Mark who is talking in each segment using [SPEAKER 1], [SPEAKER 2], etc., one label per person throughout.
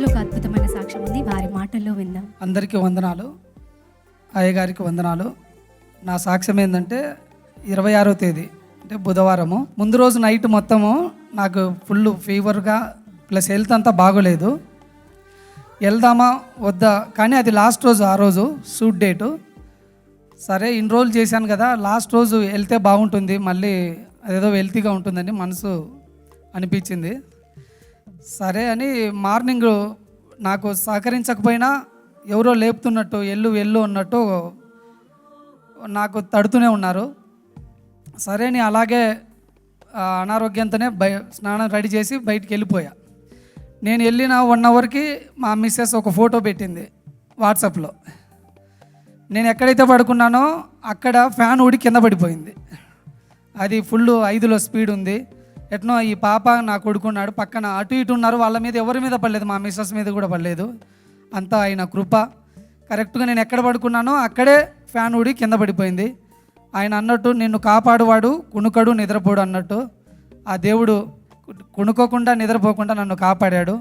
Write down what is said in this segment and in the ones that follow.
[SPEAKER 1] చర్చిలో ఒక అద్భుతమైన సాక్ష్యం ఉంది. వారి మాటల్లో విందాం.
[SPEAKER 2] అందరికీ వందనాలు. అయ్యగారికి వందనాలు. నా సాక్ష్యం ఏంటంటే ఇరవై ఆరో తేదీ అంటే బుధవారము. ముందు రోజు నైట్ మొత్తము నాకు ఫుల్ ఫీవర్గా ప్లస్ హెల్త్ అంతా బాగోలేదు. వెళ్దామా వద్దా కానీ అది లాస్ట్ రోజు ఆ రోజు షూట్ డేటు. సరే ఇన్ని రోజులు చేశాను కదా లాస్ట్ రోజు వెళ్తే బాగుంటుంది. మళ్ళీ అదేదో వెల్తీగా ఉంటుందని మనసు అనిపించింది. సరే అని మార్నింగ్ నాకు సహకరించకపోయినా ఎవరో లేపుతున్నట్టు ఎల్లు ఎల్లు అన్నట్టు నాకు తడుతూనే ఉన్నారు. సరే అని అలాగే అనారోగ్యంతోనే బయ స్నానం రెడీ చేసి బయటికి వెళ్ళిపోయా. నేను వెళ్ళిన వన్ అవర్కి మా మిస్సెస్ ఒక ఫోటో పెట్టింది వాట్సాప్లో. నేను ఎక్కడైతే పడుకున్నానో అక్కడ ఫ్యాన్ ఊడి కింద పడిపోయింది. అది ఫుల్ ఐదులో స్పీడ్ ఉంది. ఎట్నో ఈ పాప నా కొడుకున్నాడు పక్కన అటు ఇటు ఉన్నారు వాళ్ళ మీద ఎవరి మీద పడలేదు మా మిస్సెస్ మీద కూడా పడలేదు. అంతా ఆయన కృప. కరెక్ట్గా నేను ఎక్కడ పడుకున్నానో అక్కడే ఫ్యాన్ ఊడి కింద పడిపోయింది. ఆయన అన్నట్టు నిన్ను కాపాడువాడు కుణుకడు నిద్రపోడు అన్నట్టు. ఆ దేవుడు కునుకోకుండా నిద్రపోకుండా నన్ను కాపాడాడు.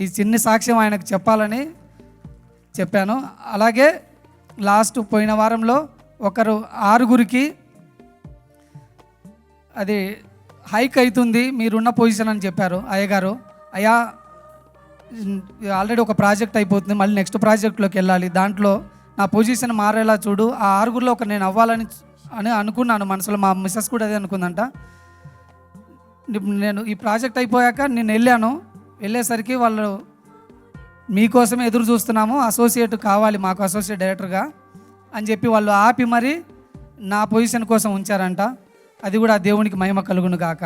[SPEAKER 2] ఈ చిన్ని సాక్ష్యం ఆయనకు చెప్పాలని చెప్పాను. అలాగే లాస్ట్ పోయిన వారంలో ఒకరు ఆరుగురికి అది హైక్ అవుతుంది మీరున్న పొజిషన్ అని చెప్పారు అయ్యగారు. అయ్యా ఆల్రెడీ ఒక ప్రాజెక్ట్ అయిపోతుంది మళ్ళీ నెక్స్ట్ ప్రాజెక్ట్లోకి వెళ్ళాలి. దాంట్లో నా పొజిషన్ మారేలా చూడు. ఆ ఆరుగురిలో ఒక నేను అవ్వాలని అని అనుకున్నాను మనసులో మా మిస్సెస్ కూడా అదే అనుకుందంట. నేను ఈ ప్రాజెక్ట్ అయిపోయాక నేను వెళ్ళాను. వెళ్ళేసరికి వాళ్ళు మీకోసమే ఎదురు చూస్తున్నాము అసోసియేట్ కావాలి మాకు అసోసియేట్ డైరెక్టర్గా అని చెప్పి వాళ్ళు ఆపి మరి నా పొజిషన్ కోసం ఉంచారంట. అది కూడా దేవునికి మహిమ కలుగును గాక.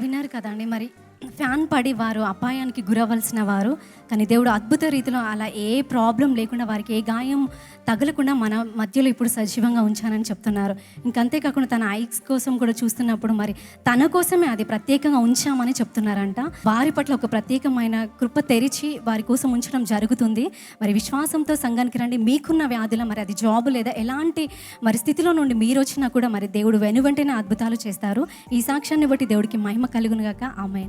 [SPEAKER 1] విన్నారు కదండి మరి. ఫ్యాన్ పడి వారు అపాయానికి గురవలసిన వారు. కానీ దేవుడు అద్భుత రీతిలో అలా ఏ ప్రాబ్లం లేకుండా వారికి ఏ గాయం తగలకుండా మన మధ్యలో ఇప్పుడు సజీవంగా ఉంచానని చెప్తున్నారు. ఇంకంతేకాకుండా తన ఐక్స్ కోసం కూడా చూస్తున్నప్పుడు మరి తన కోసమే అది ప్రత్యేకంగా ఉంచామని చెప్తున్నారంట. వారి పట్ల ఒక ప్రత్యేకమైన కృప తెరిచి వారి కోసం ఉంచడం జరుగుతుంది. మరి విశ్వాసంతో సంఘానికి రండి. మీకున్న వ్యాధుల మరి అది జాబ్ లేదా ఎలాంటి మరి స్థితిలో నుండి మీరు వచ్చినా కూడా మరి దేవుడు వెనువెంటనే అద్భుతాలు చేస్తారు. ఈ సాక్ష్యాన్ని బట్టి దేవుడికి మహిమ కలుగునుగాక ఆమె